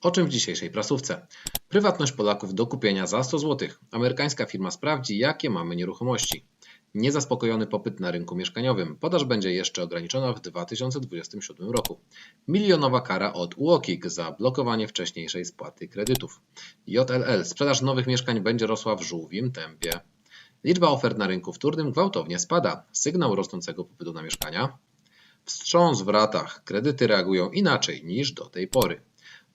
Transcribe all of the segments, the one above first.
O czym w dzisiejszej prasówce? Prywatność Polaków do kupienia za 100 zł. Amerykańska firma sprawdzi, jakie mamy nieruchomości. Niezaspokojony popyt na rynku mieszkaniowym. Podaż będzie jeszcze ograniczona w 2027 roku. Milionowa kara od UOKiK za blokowanie wcześniejszej spłaty kredytów. JLL. Sprzedaż nowych mieszkań będzie rosła w żółwim tempie. Liczba ofert na rynku wtórnym gwałtownie spada. Sygnał rosnącego popytu na mieszkania. Wstrząs w ratach. Kredyty reagują inaczej niż do tej pory.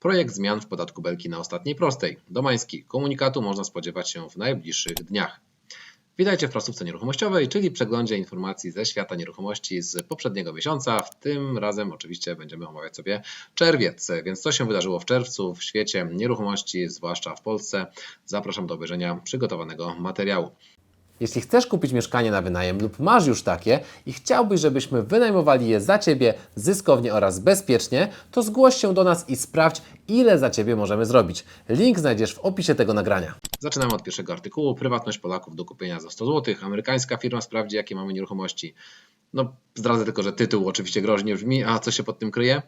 Projekt zmian w podatku Belki na ostatniej prostej. Domański. Komunikatu można spodziewać się w najbliższych dniach. Witajcie w prasówce nieruchomościowej, czyli przeglądzie informacji ze świata nieruchomości z poprzedniego miesiąca. W tym razem oczywiście będziemy omawiać sobie czerwiec, więc co się wydarzyło w czerwcu w świecie nieruchomości, zwłaszcza w Polsce. Zapraszam do obejrzenia przygotowanego materiału. Jeśli chcesz kupić mieszkanie na wynajem lub masz już takie i chciałbyś, żebyśmy wynajmowali je za Ciebie zyskownie oraz bezpiecznie, to zgłoś się do nas i sprawdź, ile za Ciebie możemy zrobić. Link znajdziesz w opisie tego nagrania. Zaczynamy od pierwszego artykułu. Prywatność Polaków do kupienia za 100 zł. Amerykańska firma sprawdzi, jakie mamy nieruchomości. No, zdradzę tylko, że tytuł oczywiście groźnie brzmi, a co się pod tym kryje?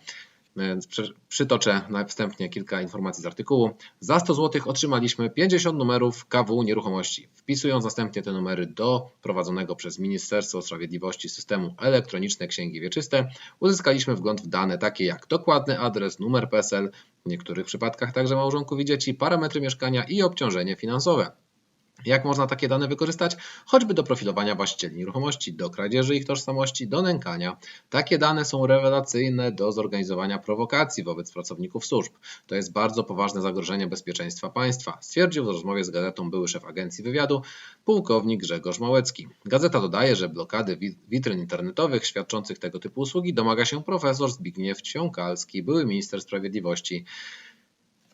Więc przy- przytoczę wstępnie kilka informacji z artykułu. Za 100 zł otrzymaliśmy 50 numerów KW nieruchomości. Wpisując następnie te numery do prowadzonego przez Ministerstwo Sprawiedliwości systemu elektroniczne księgi wieczyste, uzyskaliśmy wgląd w dane takie jak dokładny adres, numer PESEL, w niektórych przypadkach także małżonków i dzieci, parametry mieszkania i obciążenie finansowe. Jak można takie dane wykorzystać? Choćby do profilowania właścicieli nieruchomości, do kradzieży ich tożsamości, do nękania. Takie dane są rewelacyjne do zorganizowania prowokacji wobec pracowników służb. To jest bardzo poważne zagrożenie bezpieczeństwa państwa, stwierdził w rozmowie z gazetą były szef agencji wywiadu, pułkownik Grzegorz Małecki. Gazeta dodaje, że blokady wi- witryn internetowych świadczących tego typu usługi domaga się profesor Zbigniew Ciąkalski, były minister sprawiedliwości.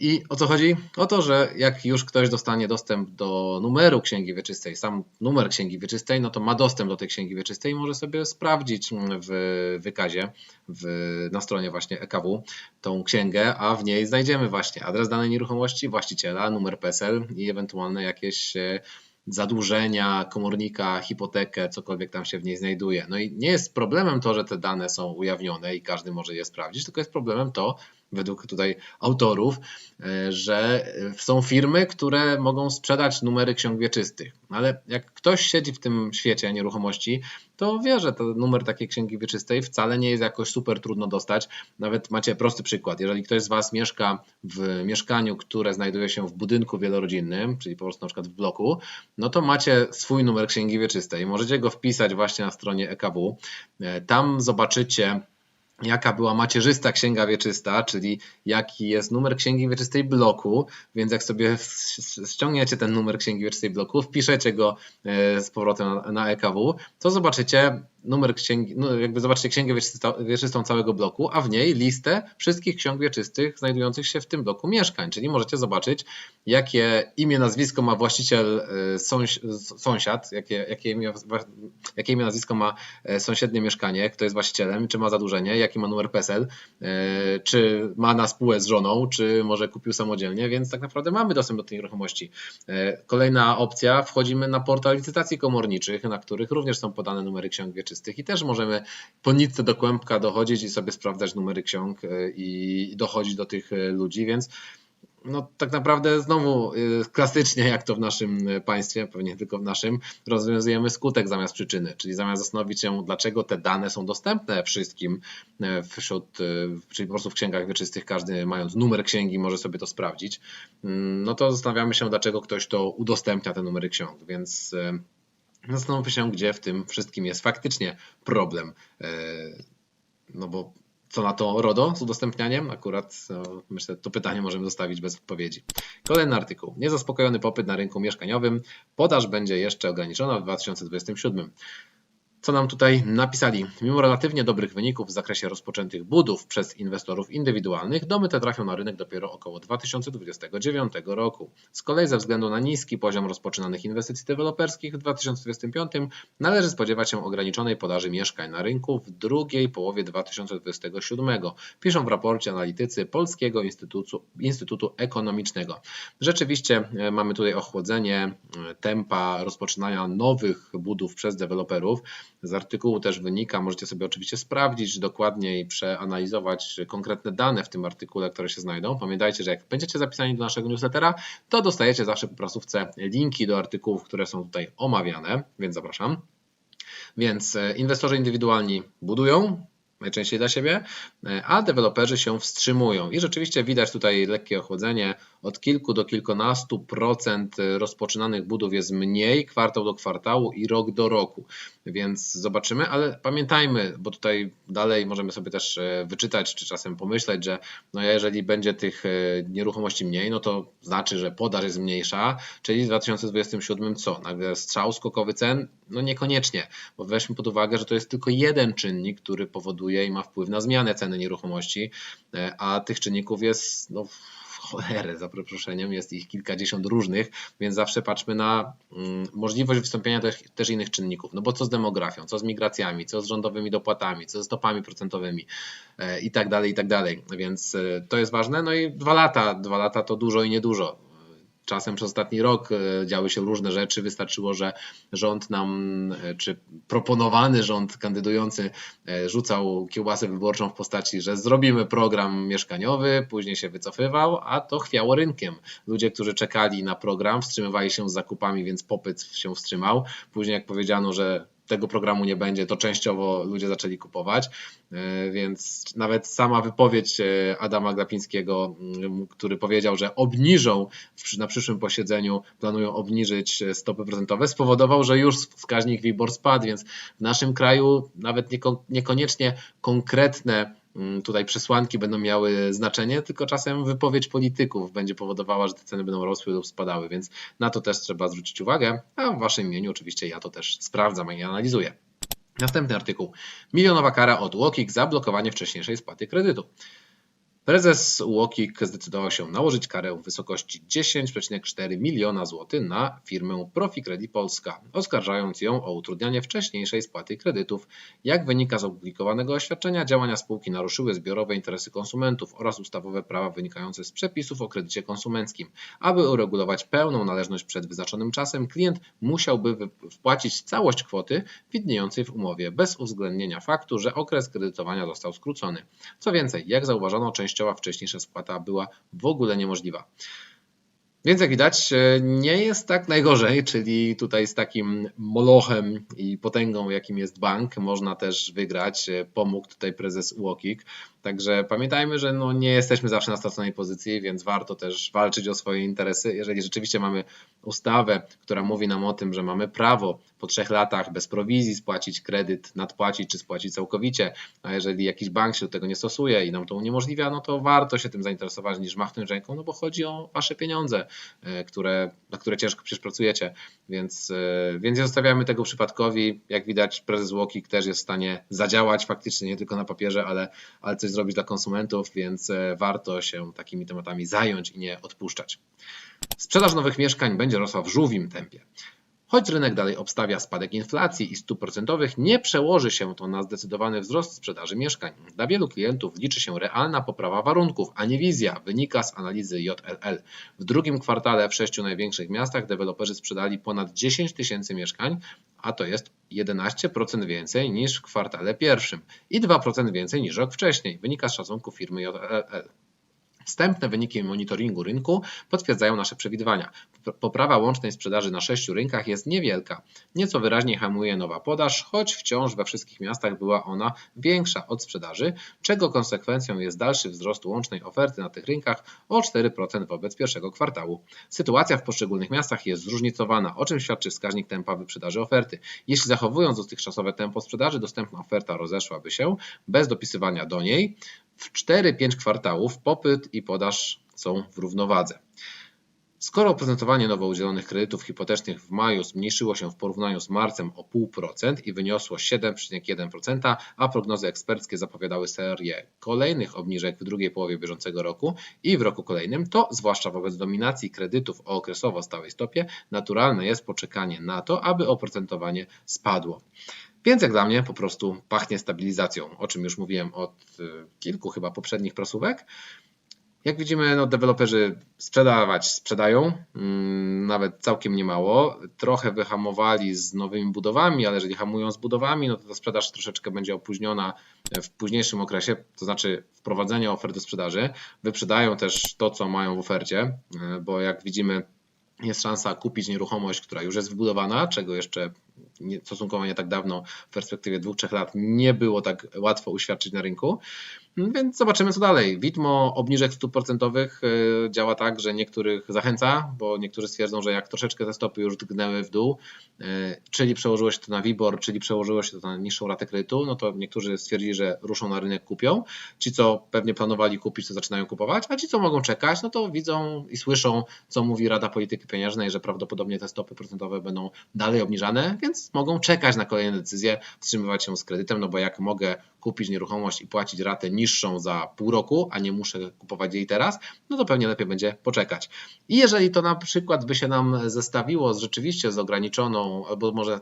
I o co chodzi? O to, że jak już ktoś dostanie dostęp do numeru księgi wieczystej, sam numer księgi wieczystej, no to ma dostęp do tej księgi wieczystej i może sobie sprawdzić mm, w wykazie w, na stronie właśnie EKW tą księgę, a w niej znajdziemy właśnie adres danej nieruchomości, właściciela, numer PESEL i ewentualne jakieś e, zadłużenia, komornika, hipotekę, cokolwiek tam się w niej znajduje. No i nie jest problemem to, że te dane są ujawnione i każdy może je sprawdzić, tylko jest problemem to, według tutaj autorów, e, że e, są firmy, które mogą sprzedać numery ksiąg wieczystych. Ale jak ktoś siedzi w tym świecie nieruchomości, to wie, że ten numer takiej księgi wieczystej wcale nie jest jakoś super trudno dostać. Nawet macie prosty przykład. Jeżeli ktoś z Was mieszka w mieszkaniu, które znajduje się w budynku wielorodzinnym, czyli po prostu na przykład w bloku, no to macie swój numer księgi wieczystej. Możecie go wpisać właśnie na stronie EKW. E, Tam zobaczycie jaka była macierzysta księga wieczysta, czyli jaki jest numer księgi wieczystej bloku, więc jak sobie ściągniecie ten numer księgi wieczystej bloku, wpiszecie go e, z powrotem na EKW, to zobaczycie numer księgi, no jakby zobaczycie księgę wieczystą całego bloku, a w niej listę wszystkich ksiąg wieczystych znajdujących się w tym bloku mieszkań, czyli możecie zobaczyć jakie imię, nazwisko ma właściciel, e, sąsiad, jakie, jakie, imię, jakie imię, nazwisko ma e, sąsiednie mieszkanie, kto jest właścicielem, czy ma zadłużenie, jaki ma numer PESEL, e, czy ma na spółę z żoną, czy może kupił samodzielnie, więc tak naprawdę mamy dostęp do tej nieruchomości. Kolejna opcja, wchodzimy na portal licytacji komorniczych, na których również są podane numery ksiąg wieczystych i też możemy po nitce do kłębka dochodzić i sobie sprawdzać numery ksiąg e, i dochodzić do tych e, ludzi, więc no tak naprawdę znowu y, klasycznie jak to w naszym państwie, pewnie tylko w naszym, rozwiązujemy skutek zamiast przyczyny, czyli zamiast zastanowić się, dlaczego te dane są dostępne wszystkim wśród, czyli po prostu w księgach wieczystych każdy mając numer księgi może sobie to sprawdzić, mm, no to zastanawiamy się, dlaczego ktoś to udostępnia te numery ksiąg, więc zastanówmy się, gdzie w tym wszystkim jest faktycznie problem, y, no bo co na to RODO z udostępnianiem? Akurat no, myślę, to pytanie możemy zostawić bez odpowiedzi. Kolejny artykuł. Niezaspokojony popyt na rynku mieszkaniowym. Podaż będzie jeszcze ograniczona w 2027. Co nam tutaj napisali? Mimo relatywnie dobrych wyników w zakresie rozpoczętych budów przez inwestorów indywidualnych, domy te trafią na rynek dopiero około 2029 roku. Z kolei ze względu na niski poziom rozpoczynanych inwestycji deweloperskich w 2025 należy spodziewać się ograniczonej podaży mieszkań na rynku w drugiej połowie 2027, piszą w raporcie analitycy Polskiego Instytutu, Instytutu Ekonomicznego. Rzeczywiście e, mamy tutaj ochłodzenie e, tempa rozpoczynania nowych budów przez deweloperów. Z artykułu też wynika, możecie sobie oczywiście sprawdzić dokładnie i przeanalizować konkretne dane w tym artykule, które się znajdą. Pamiętajcie, że jak będziecie zapisani do naszego newslettera, to dostajecie zawsze po prasówce linki do artykułów, które są tutaj omawiane, więc zapraszam. Więc e, inwestorzy indywidualni budują, najczęściej dla siebie, e, a deweloperzy się wstrzymują. I rzeczywiście widać tutaj lekkie ochłodzenie. Od kilku do kilkunastu procent rozpoczynanych budów jest mniej kwartał do kwartału i rok do roku. Więc zobaczymy, ale pamiętajmy, bo tutaj dalej możemy sobie też e, wyczytać, czy czasem pomyśleć, że no jeżeli będzie tych e, nieruchomości mniej, no to znaczy, że podaż jest mniejsza, czyli w 2027 co? Nagle strzał skokowy cen? No niekoniecznie, bo weźmy pod uwagę, że to jest tylko jeden czynnik, który powoduje i ma wpływ na zmianę ceny nieruchomości, a tych czynników jest no, cholerę, za przeproszeniem, jest ich kilkadziesiąt różnych, więc zawsze patrzmy na mm, możliwość wystąpienia też, innych czynników. No bo co z demografią, co z migracjami, co z rządowymi dopłatami, co z stopami procentowymi e, i tak dalej, i tak dalej. Więc e, to jest ważne. No i dwa lata, dwa lata to dużo i niedużo czasem przez ostatni rok e, działy się różne rzeczy. Wystarczyło, że rząd nam, e, czy proponowany rząd kandydujący e, rzucał kiełbasę wyborczą w postaci, że zrobimy program mieszkaniowy, później się wycofywał, a to chwiało rynkiem. Ludzie, którzy czekali na program, wstrzymywali się z zakupami, więc popyt się wstrzymał. Później jak powiedziano, że tego programu nie będzie, to częściowo ludzie zaczęli kupować, e, więc nawet sama wypowiedź e, Adama Glapińskiego, który powiedział, że obniżą na przyszłym posiedzeniu, planują obniżyć e, stopy procentowe, spowodował, że już wskaźnik WIBOR spadł, więc w naszym kraju nawet niekoniecznie konkretne tutaj przesłanki będą miały znaczenie, tylko czasem wypowiedź polityków będzie powodowała, że te ceny będą rosły lub spadały, więc na to też trzeba zwrócić uwagę, a w Waszym imieniu oczywiście ja to też sprawdzam i analizuję. Następny artykuł. Milionowa kara od UOKiK za blokowanie wcześniejszej spłaty kredytu. Prezes UOKiK zdecydował się nałożyć karę w wysokości 10,4 miliona złotych na firmę Profi Credit Polska, oskarżając ją o utrudnianie wcześniejszej spłaty kredytów. Jak wynika z opublikowanego oświadczenia, działania spółki naruszyły zbiorowe interesy konsumentów oraz ustawowe prawa wynikające z przepisów o kredycie konsumenckim. Aby uregulować pełną należność przed wyznaczonym czasem, klient musiałby wpłacić całość kwoty widniejącej w umowie, bez uwzględnienia faktu, że okres kredytowania został skrócony. Co więcej, jak zauważono, część częściowa wcześniejsza spłata była w ogóle niemożliwa. Więc jak widać, e, nie jest tak najgorzej, czyli tutaj z takim molochem i potęgą, jakim jest bank, można też wygrać. E, pomógł tutaj prezes UOKiK. Także pamiętajmy, że no nie jesteśmy zawsze na straconej pozycji, więc warto też walczyć o swoje interesy. Jeżeli rzeczywiście mamy ustawę, która mówi nam o tym, że mamy prawo po trzech latach bez prowizji spłacić kredyt, nadpłacić czy spłacić całkowicie, a jeżeli jakiś bank się do tego nie stosuje i nam to uniemożliwia, no to warto się tym zainteresować niż machnąć ręką, no bo chodzi o wasze pieniądze, które, na które ciężko przecież pracujecie, więc, e, więc nie zostawiamy tego przypadkowi. Jak widać, prezes Łokik też jest w stanie zadziałać faktycznie nie tylko na papierze, ale, ale coś zrobić dla konsumentów, więc e, warto się takimi tematami zająć i nie odpuszczać. Sprzedaż nowych mieszkań będzie rosła w żółwim tempie. Choć rynek dalej obstawia spadek inflacji i stóp procentowych, nie przełoży się to na zdecydowany wzrost sprzedaży mieszkań. Dla wielu klientów liczy się realna poprawa warunków, a nie wizja, wynika z analizy JLL. W drugim kwartale w sześciu największych miastach deweloperzy sprzedali ponad 10 tysięcy mieszkań, a to jest 11% więcej niż w kwartale pierwszym i 2% więcej niż rok wcześniej, wynika z szacunku firmy JLL. Wstępne wyniki monitoringu rynku potwierdzają nasze przewidywania. Poprawa łącznej sprzedaży na sześciu rynkach jest niewielka. Nieco wyraźniej hamuje nowa podaż, choć wciąż we wszystkich miastach była ona większa od sprzedaży, czego konsekwencją jest dalszy wzrost łącznej oferty na tych rynkach o 4% wobec pierwszego kwartału. Sytuacja w poszczególnych miastach jest zróżnicowana, o czym świadczy wskaźnik tempa wyprzedaży oferty. Jeśli zachowując dotychczasowe tempo sprzedaży, dostępna oferta rozeszłaby się bez dopisywania do niej, w 4-5 kwartałów popyt i podaż są w równowadze. Skoro oprocentowanie nowo udzielonych kredytów hipotecznych w maju zmniejszyło się w porównaniu z marcem o 0,5% i wyniosło 7,1%, a prognozy eksperckie zapowiadały serię kolejnych obniżek w drugiej połowie bieżącego roku i w roku kolejnym, to zwłaszcza wobec dominacji kredytów o okresowo stałej stopie, naturalne jest poczekanie na to, aby oprocentowanie spadło. Więc jak dla mnie po prostu pachnie stabilizacją, o czym już mówiłem od y, kilku chyba poprzednich prosówek. Jak widzimy, no, deweloperzy sprzedawać sprzedają, mm, nawet całkiem niemało. Trochę wyhamowali z nowymi budowami, ale jeżeli hamują z budowami, no to ta sprzedaż troszeczkę będzie opóźniona w późniejszym okresie, to znaczy wprowadzenie ofert do sprzedaży. Wyprzedają też to, co mają w ofercie, e, bo jak widzimy, jest szansa kupić nieruchomość, która już jest wybudowana, czego jeszcze nie, stosunkowo nie tak dawno, w perspektywie dwóch, trzech lat, nie było tak łatwo uświadczyć na rynku. Więc zobaczymy, co dalej. Widmo obniżek stóp procentowych y, działa tak, że niektórych zachęca, bo niektórzy stwierdzą, że jak troszeczkę te stopy już drgnęły w dół, y, czyli przełożyło się to na WIBOR, czyli przełożyło się to na niższą ratę kredytu, no to niektórzy stwierdzili, że ruszą na rynek, kupią. Ci, co pewnie planowali kupić, to zaczynają kupować, a ci, co mogą czekać, no to widzą i słyszą, co mówi Rada Polityki Pieniężnej, że prawdopodobnie te stopy procentowe będą dalej obniżane, więc mogą czekać na kolejne decyzje, wstrzymywać się z kredytem, no bo jak mogę kupić nieruchomość i płacić ratę niższą za pół roku, a nie muszę kupować jej teraz, no to pewnie lepiej będzie poczekać. I jeżeli to na przykład by się nam zestawiło z rzeczywiście z ograniczoną, albo może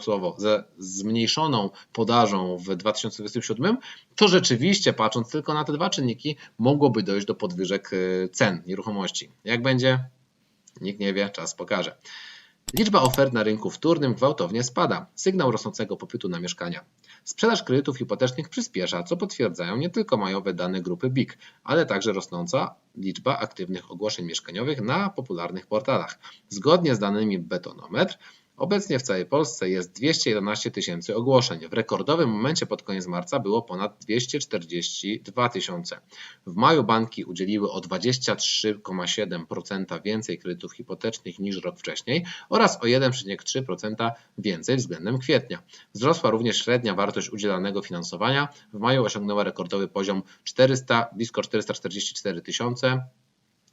słowo, ze zmniejszoną podażą w 2027, to rzeczywiście patrząc tylko na te dwa czynniki, mogłoby dojść do podwyżek y, cen nieruchomości. Jak będzie? Nikt nie wie, czas pokaże. Liczba ofert na rynku wtórnym gwałtownie spada, sygnał rosnącego popytu na mieszkania. Sprzedaż kredytów hipotecznych przyspiesza, co potwierdzają nie tylko majowe dane grupy BIG, ale także rosnąca liczba aktywnych ogłoszeń mieszkaniowych na popularnych portalach. Zgodnie z danymi Betonometr, Obecnie w całej Polsce jest 211 tysięcy ogłoszeń. W rekordowym momencie pod koniec marca było ponad 242 tysiące. W maju banki udzieliły o 23,7% więcej kredytów hipotecznych niż rok wcześniej oraz o 1,3% więcej względem kwietnia. Wzrosła również średnia wartość udzielanego finansowania. W maju osiągnęła rekordowy poziom 400, blisko 444 tysiące,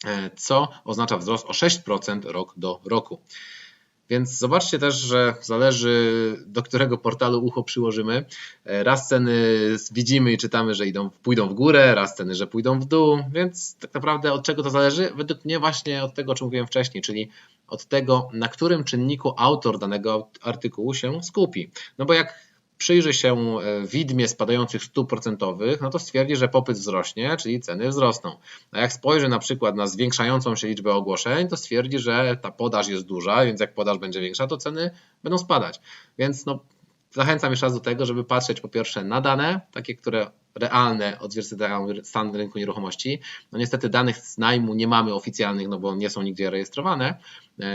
e, co oznacza wzrost o 6% rok do roku. Więc zobaczcie też, że zależy do którego portalu ucho przyłożymy. E, raz ceny widzimy i czytamy, że idą, pójdą w górę, raz ceny, że pójdą w dół, więc tak naprawdę od czego to zależy? Według mnie właśnie od tego, o czym mówiłem wcześniej, czyli od tego, na którym czynniku autor danego artykułu się skupi. No bo jak przyjrzy się e, widmie spadających stóp procentowych, no to stwierdzi, że popyt wzrośnie, czyli ceny wzrosną. A jak spojrzy na przykład na zwiększającą się liczbę ogłoszeń, to stwierdzi, że ta podaż jest duża, więc jak podaż będzie większa, to ceny będą spadać. Więc no, zachęcam jeszcze raz do tego, żeby patrzeć po pierwsze na dane, takie, które realne odzwierciedlają stan rynku nieruchomości. No niestety danych z najmu nie mamy oficjalnych, no bo nie są nigdzie rejestrowane,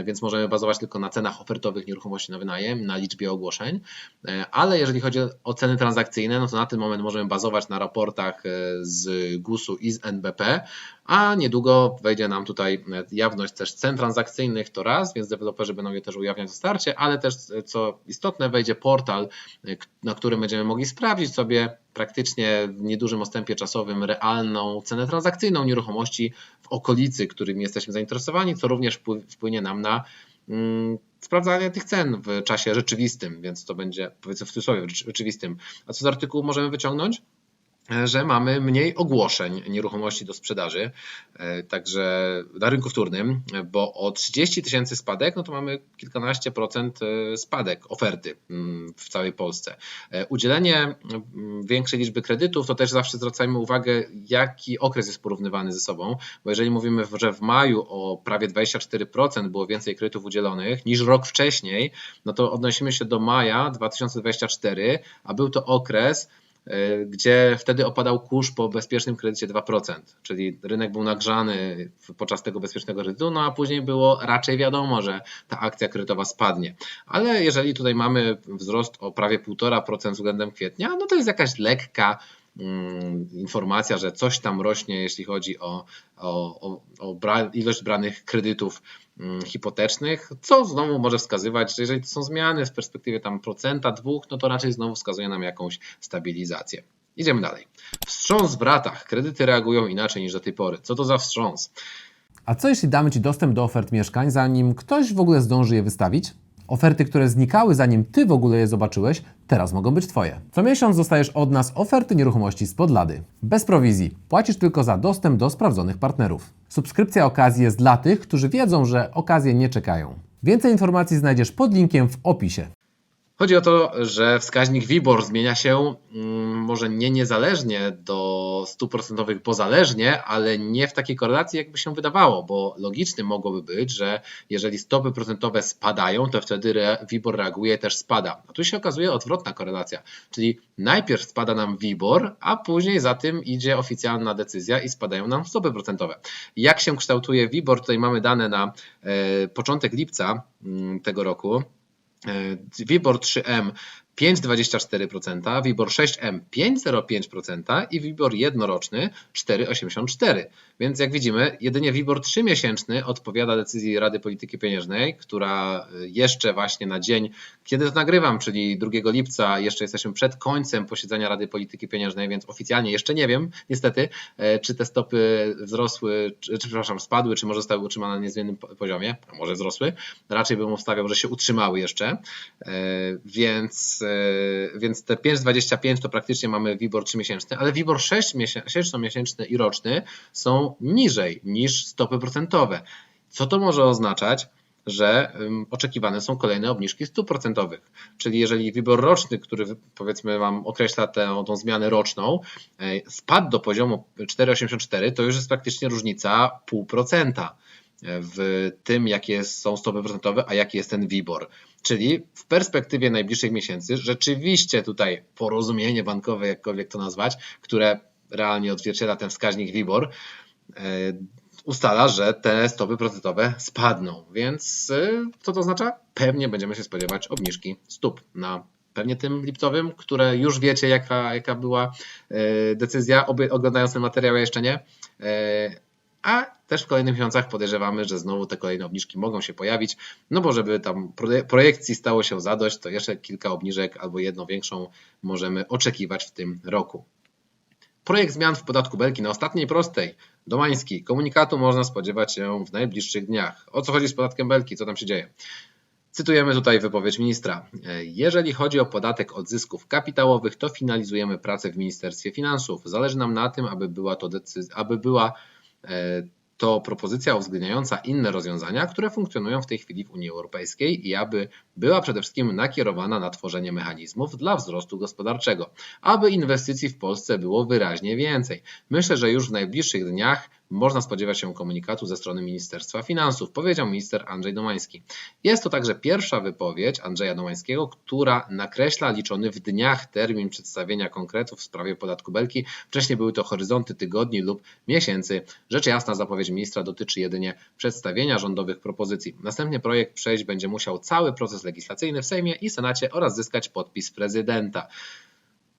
więc możemy bazować tylko na cenach ofertowych nieruchomości na wynajem, na liczbie ogłoszeń, e, ale jeżeli chodzi o ceny transakcyjne, no to na ten moment możemy bazować na raportach e, z GUS-u i z NBP, a niedługo wejdzie nam tutaj jawność też cen transakcyjnych, to raz, więc deweloperzy będą je też ujawniać w starcie, ale też co istotne, wejdzie portal, na którym będziemy mogli sprawdzić sobie praktycznie w niedużym odstępie czasowym realną cenę transakcyjną nieruchomości w okolicy, którym jesteśmy zainteresowani, co również wpłynie nam na mm, sprawdzanie tych cen w czasie rzeczywistym, więc to będzie powiedzmy w cudzysłowie rzeczywistym. A co z artykułu możemy wyciągnąć? Że mamy mniej ogłoszeń nieruchomości do sprzedaży, e, także na rynku wtórnym, bo o 30 tysięcy spadek, no to mamy kilkanaście procent e, spadek oferty mm, w całej Polsce. E, udzielenie mm, większej liczby kredytów, to też zawsze zwracajmy uwagę, jaki okres jest porównywany ze sobą, bo jeżeli mówimy, że w maju o prawie 24% było więcej kredytów udzielonych niż rok wcześniej, no to odnosimy się do maja 2024, a był to okres, gdzie wtedy opadał kurz po bezpiecznym kredycie 2%, czyli rynek był nagrzany podczas tego bezpiecznego kredytu, no a później było raczej wiadomo, że ta akcja kredytowa spadnie. Ale jeżeli tutaj mamy wzrost o prawie 1,5% względem kwietnia, no to jest jakaś lekka mm, informacja, że coś tam rośnie, jeśli chodzi o, o, o, o ilość branych kredytów hipotecznych, co znowu może wskazywać, że jeżeli to są zmiany w perspektywie tam procenta, dwóch, no to raczej znowu wskazuje nam jakąś stabilizację. Idziemy dalej. Wstrząs w ratach. Kredyty reagują inaczej niż do tej pory. Co to za wstrząs? A co jeśli damy Ci dostęp do ofert mieszkań, zanim ktoś w ogóle zdąży je wystawić? Oferty, które znikały zanim Ty w ogóle je zobaczyłeś, teraz mogą być Twoje. Co miesiąc dostajesz od nas oferty nieruchomości z podlady. Bez prowizji. Płacisz tylko za dostęp do sprawdzonych partnerów. Subskrypcja okazji jest dla tych, którzy wiedzą, że okazje nie czekają. Więcej informacji znajdziesz pod linkiem w opisie. Chodzi o to, że wskaźnik WIBOR zmienia się mm, może nie niezależnie do stóp procentowych, bo zależnie, ale nie w takiej korelacji, jakby się wydawało, bo logicznym mogłoby być, że jeżeli stopy procentowe spadają, to wtedy WIBOR reaguje też spada. A tu się okazuje odwrotna korelacja, czyli najpierw spada nam WIBOR, a później za tym idzie oficjalna decyzja i spadają nam stopy procentowe. Jak się kształtuje WIBOR? Tutaj mamy dane na e, początek lipca mm, tego roku. E, WIBOR 3M 5,24%, WIBOR 6M 5,05% i WIBOR jednoroczny 4,84%. Więc jak widzimy, jedynie WIBOR 3-miesięczny odpowiada decyzji Rady Polityki Pieniężnej, która jeszcze właśnie na dzień, kiedy to nagrywam, czyli 2 lipca, jeszcze jesteśmy przed końcem posiedzenia Rady Polityki Pieniężnej, więc oficjalnie jeszcze nie wiem, niestety, e, czy te stopy wzrosły, czy, czy przepraszam, spadły, czy może zostały utrzymane na niezmiennym poziomie, a może wzrosły. Raczej bym ustawiał, że się utrzymały jeszcze, e, więc więc te 5,25 to praktycznie mamy WIBOR 3-miesięczny, ale WIBOR 6-miesięczny i roczny są niżej niż stopy procentowe. Co to może oznaczać? że oczekiwane są kolejne obniżki stóp procentowych. Czyli jeżeli WIBOR roczny, który powiedzmy Wam określa tę, tą zmianę roczną, e, spadł do poziomu 4,84, to już jest praktycznie różnica 0,5% w tym, jakie są stopy procentowe, a jaki jest ten WIBOR. Czyli w perspektywie najbliższych miesięcy rzeczywiście tutaj porozumienie bankowe, jakkolwiek to nazwać, które realnie odzwierciedla ten wskaźnik WIBOR, e, ustala, że te stopy procentowe spadną. Więc e, co to oznacza? Pewnie będziemy się spodziewać obniżki stóp na pewnie tym lipcowym, które już wiecie, jaka, jaka była e, decyzja, oglądając ten materiał, jeszcze nie a też w kolejnych miesiącach podejrzewamy, że znowu te kolejne obniżki mogą się pojawić, no bo żeby tam projekcji stało się zadość, to jeszcze kilka obniżek albo jedną większą możemy oczekiwać w tym roku. Projekt zmian w podatku Belki na ostatniej prostej, Domański, komunikatu można spodziewać się w najbliższych dniach. O co chodzi z podatkiem Belki, co tam się dzieje? Cytujemy tutaj wypowiedź ministra. Jeżeli chodzi o podatek od zysków kapitałowych, to finalizujemy pracę w Ministerstwie Finansów. Zależy nam na tym, aby była to decyzja, aby była to propozycja uwzględniająca inne rozwiązania, które funkcjonują w tej chwili w Unii Europejskiej i aby była przede wszystkim nakierowana na tworzenie mechanizmów dla wzrostu gospodarczego, aby inwestycji w Polsce było wyraźnie więcej. Myślę, że już w najbliższych dniach można spodziewać się komunikatu ze strony Ministerstwa Finansów, powiedział minister Andrzej Domański. Jest to także pierwsza wypowiedź Andrzeja Domańskiego, która nakreśla liczony w dniach termin przedstawienia konkretów w sprawie podatku Belki. Wcześniej były to horyzonty tygodni lub miesięcy. Rzecz jasna, zapowiedź ministra dotyczy jedynie przedstawienia rządowych propozycji. Następnie projekt przejść będzie musiał cały proces legislacyjny w Sejmie i Senacie oraz zyskać podpis prezydenta.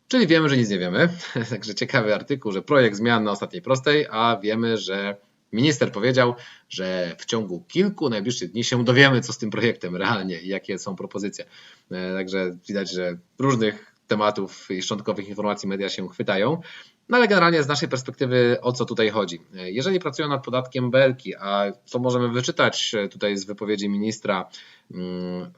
Czyli wiemy, że nic nie wiemy. Także ciekawy artykuł, że projekt zmian na ostatniej prostej, a wiemy, że minister powiedział, że w ciągu kilku najbliższych dni się dowiemy, co z tym projektem realnie i jakie są propozycje. E, także widać, że różnych tematów i szczątkowych informacji media się chwytają. No ale generalnie z naszej perspektywy o co tutaj chodzi? E, jeżeli pracują nad podatkiem Belki, a co możemy wyczytać e, tutaj z wypowiedzi ministra, mm,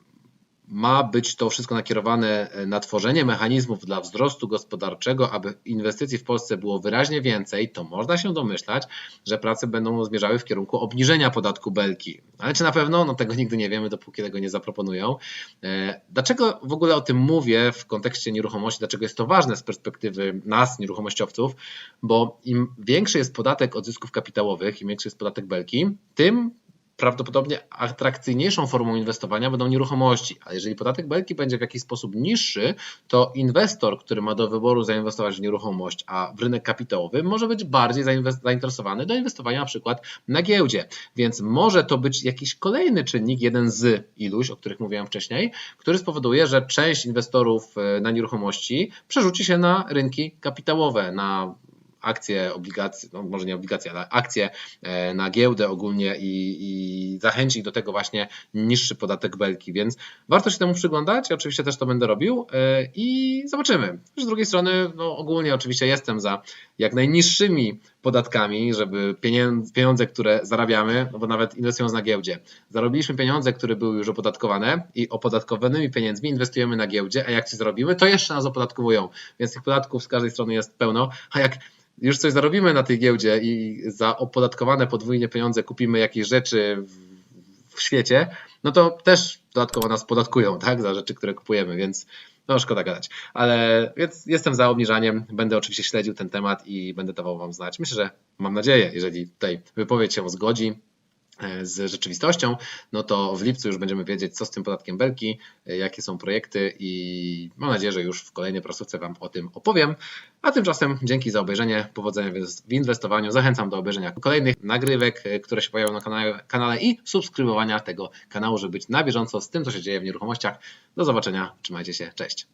ma być to wszystko nakierowane e, na tworzenie mechanizmów dla wzrostu gospodarczego, aby inwestycji w Polsce było wyraźnie więcej, to można się domyślać, że prace będą zmierzały w kierunku obniżenia podatku belki. Ale czy na pewno? No tego nigdy nie wiemy, dopóki tego nie zaproponują. E, dlaczego w ogóle o tym mówię w kontekście nieruchomości? Dlaczego jest to ważne z perspektywy nas, nieruchomościowców? Bo im większy jest podatek od zysków kapitałowych, im większy jest podatek belki, tym prawdopodobnie atrakcyjniejszą formą inwestowania będą nieruchomości. A jeżeli podatek belki będzie w jakiś sposób niższy, to inwestor, który ma do wyboru zainwestować w nieruchomość, a w rynek kapitałowy, może być bardziej zainteresowany do inwestowania na przykład na giełdzie. Więc może to być jakiś kolejny czynnik, jeden z iluś, o których mówiłem wcześniej, który spowoduje, że część inwestorów e, na nieruchomości przerzuci się na rynki kapitałowe, na akcje, obligacje, no może nie obligacje, ale akcje e, na giełdę ogólnie i, i zachęcić do tego właśnie niższy podatek belki, więc warto się temu przyglądać, ja oczywiście też to będę robił e, i zobaczymy. Z drugiej strony, no ogólnie oczywiście jestem za jak najniższymi podatkami, żeby pieniądze, które zarabiamy, no bo nawet inwestując na giełdzie, zarobiliśmy pieniądze, które były już opodatkowane i opodatkowanymi pieniędzmi inwestujemy na giełdzie, a jak coś zarobimy, to jeszcze nas opodatkowują, więc tych podatków z każdej strony jest pełno, a jak już coś zarobimy na tej giełdzie i za opodatkowane podwójnie pieniądze kupimy jakieś rzeczy w w świecie, no to też dodatkowo nas podatkują, tak, za rzeczy, które kupujemy, więc no szkoda gadać. Ale więc jestem za obniżaniem, będę oczywiście śledził ten temat i będę dawał Wam znać. Myślę, że mam nadzieję, jeżeli tutaj wypowiedź się zgodzi z rzeczywistością, no to w lipcu już będziemy wiedzieć, co z tym podatkiem Belki, e, jakie są projekty i mam nadzieję, że już w kolejnej prasówce Wam o tym opowiem. A tymczasem dzięki za obejrzenie, powodzenia w inwestowaniu. Zachęcam do obejrzenia kolejnych nagrywek, e, które się pojawią na kanale, kanale i subskrybowania tego kanału, żeby być na bieżąco z tym, co się dzieje w nieruchomościach. Do zobaczenia, trzymajcie się, cześć.